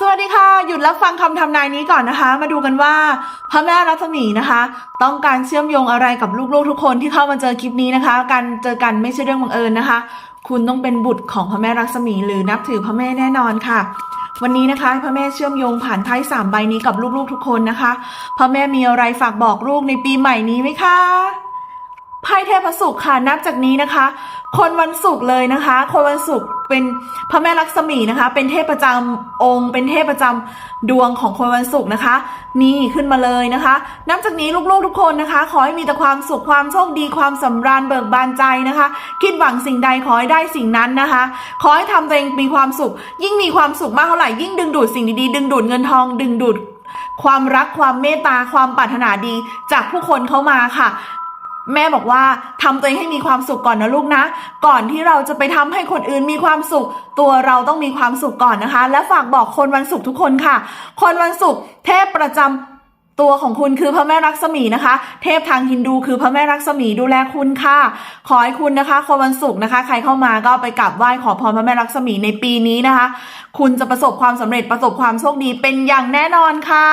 สวัสดีค่ะหยุดรับฟังคำทำนายนี้ก่อนนะคะ มาดูกันว่าพระแม่รัศมีนะคะ ต้องการเชื่อมโยงอะไรกับลูกๆทุกคนที่เข้ามาเจอคลิปนี้นะคะ การเจอกันไม่ใช่เรื่องบังเอิญนะคะ คุณต้องเป็นบุตรของพระแม่รัศมี หรือนับถือพระแม่แน่นอนค่ะ วันนี้นะคะพระแม่เชื่อมโยงผ่านไพ่สามใบนี้กับลูกๆทุกคนนะคะพระแม่มีอะไรฝากบอกลูกในปีใหม่นี้ไหมคะ ไพ่เทพศุกร์ค่ะนับจากนี้นะคะ คนวันศุกร์เลยนะคะ คนวันศุกร์เป็นพระแม่ลักษมีนะคะ เป็นเทพประจำองค์ เป็นเทพประจำดวงของคนวันศุกร์นะคะ นี่ขึ้นมาเลยนะคะ นับจากนี้ลูกๆทุกคนนะคะ ขอให้มีแต่ความสุขความโชคดีความสำราญเบิกบานใจนะคะ คิดหวังสิ่งใดขอให้ได้สิ่งนั้นนะคะ ขอให้ทำตัวเองมีความสุข ยิ่งมีความสุขมากเท่าไหร่ยิ่งดึงดูดสิ่งดีๆดึงดูดเงินทองดึงดูดความรักความเมตตาความปรารถนาดีจากผู้คนเข้ามาค่ะ แม่บอกว่าทำตัวเองให้มีความสุขก่อนนะลูกนะ ก่อนที่เราจะไปทำให้คนอื่นมีความสุข ตัวเราต้องมีความสุขก่อนนะคะ และฝากบอกคนวันศุกร์ทุกคนค่ะ คนวันศุกร์เทพประจำ ตัวของคุณคือพระแม่รักษมีนะคะ เทพทางฮินดูคือพระแม่รักษมีดูแลคุณค่ะ ขอให้คุณนะคะคนวันศุกร์นะคะ ใครเข้ามาก็ไปกราบไหว้ขอพรพระแม่รักษมีในปีนี้นะคะ คุณจะประสบความสำเร็จประสบความโชคดีเป็นอย่างแน่นอนค่ะ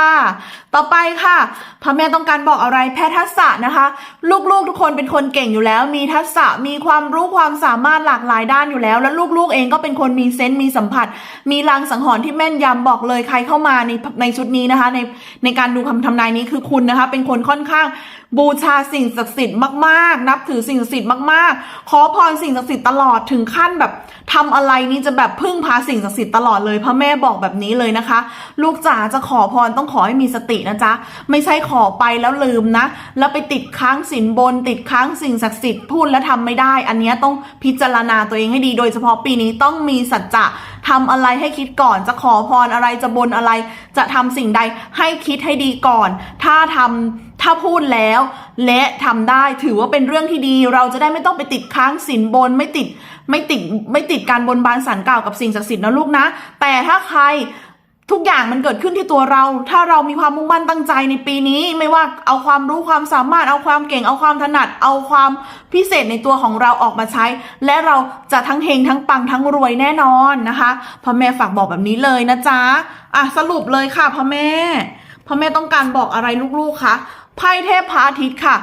ต่อไปค่ะ พระแม่ต้องการบอกอะไรแพทย์ทักษะนะคะ ลูกๆทุกคนเป็นคนเก่งอยู่แล้ว มีทักษะมีความรู้ความสามารถหลากหลายด้านอยู่แล้ว แล้วลูกๆเองก็เป็นคนมีเซนส์มีสัมผัส มีลางสังหรณ์ที่แม่นยำบอกเลยใครเข้ามาในในชุดนี้นะคะ ในในการดูคำทำนายนี้คือคุณนะคะ เป็นคนค่อนข้างบูชาสิ่งศักดิ์สิทธิ์มากๆ นับถือสิ่งศักดิ์สิทธิ์มากๆ ขอพรสิ่งศักดิ์สิทธิ์ตลอดถึงขั้นแบบทำอะไรนี่จะแบบพึ่งพาสิ่งศักดิ์สิทธิ์ตลอดเลยพระแม่บอกแบบนี้เลยนะคะ ลูกจ๋าจะขอพรต้องขอให้มีสตินะจ๊ะไม่ใช่ขอไปแล้วลืมนะ แล้วไปติดค้างสินบน ติดค้างสิ่งศักดิ์สิทธิ์พูดแล้วทำไม่ได้ อันนี้ต้องพิจารณาตัวเองให้ดี โดยเฉพาะปีนี้ต้องมีสัจจะ ทำอะไรให้คิดก่อนจะขอพรอะไรจะบนอะไร จะทำสิ่งใดให้คิดให้ดีก่อน ถ้าทำถ้าพูดแล้ว และทำได้ถือว่าเป็นเรื่องที่ดี เราจะได้ไม่ต้องไปติดค้างสินบนไม่ติดไม่ติดไม่ติดการบนบานสารกล่าวกับสิ่งศักดิ์สิทธิ์นะลูกนะ แต่ถ้าใคร ทุกอย่างมันเกิดขึ้นที่ตัวเรา ถ้าเรามีความมุ่งมั่นตั้งใจในปีนี้ ไม่ว่าเอาความรู้ความสามารถ เอาความเก่ง เอาความถนัด เอาความพิเศษในตัวของเราออกมาใช้ และเราจะทั้งเฮงทั้งปังทั้งรวยแน่นอนนะคะพ่อแม่ฝากบอกแบบนี้เลยนะจ๊ะ อะสรุปเลยค่ะพ่อแม่พ่อแม่ต้องการบอกอะไรลูกๆคะ ไพ่เทพพระอาทิตย์ค่ะ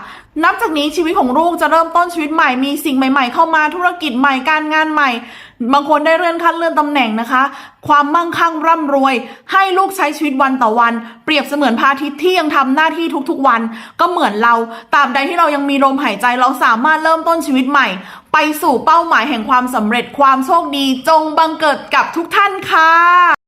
นับจากนี้ชีวิตของลูกจะเริ่มต้นชีวิตใหม่ มีสิ่งใหม่ ๆ เข้ามาธุรกิจใหม่การงานใหม่ บางคนได้เลื่อนขั้นเลื่อนตำแหน่งนะคะ ความมั่งคั่งร่ำรวย ให้ลูกใช้ชีวิตวันต่อวัน เปรียบเสมือนพระอาทิตย์ที่ยังทำหน้าที่ทุกๆวัน ก็เหมือนเราตราบใดที่เรายังมีลมหายใจเราสามารถเริ่มต้นชีวิตใหม่ ไปสู่เป้าหมายแห่งความสำเร็จความโชคดี จงบังเกิดกับทุกท่านค่ะ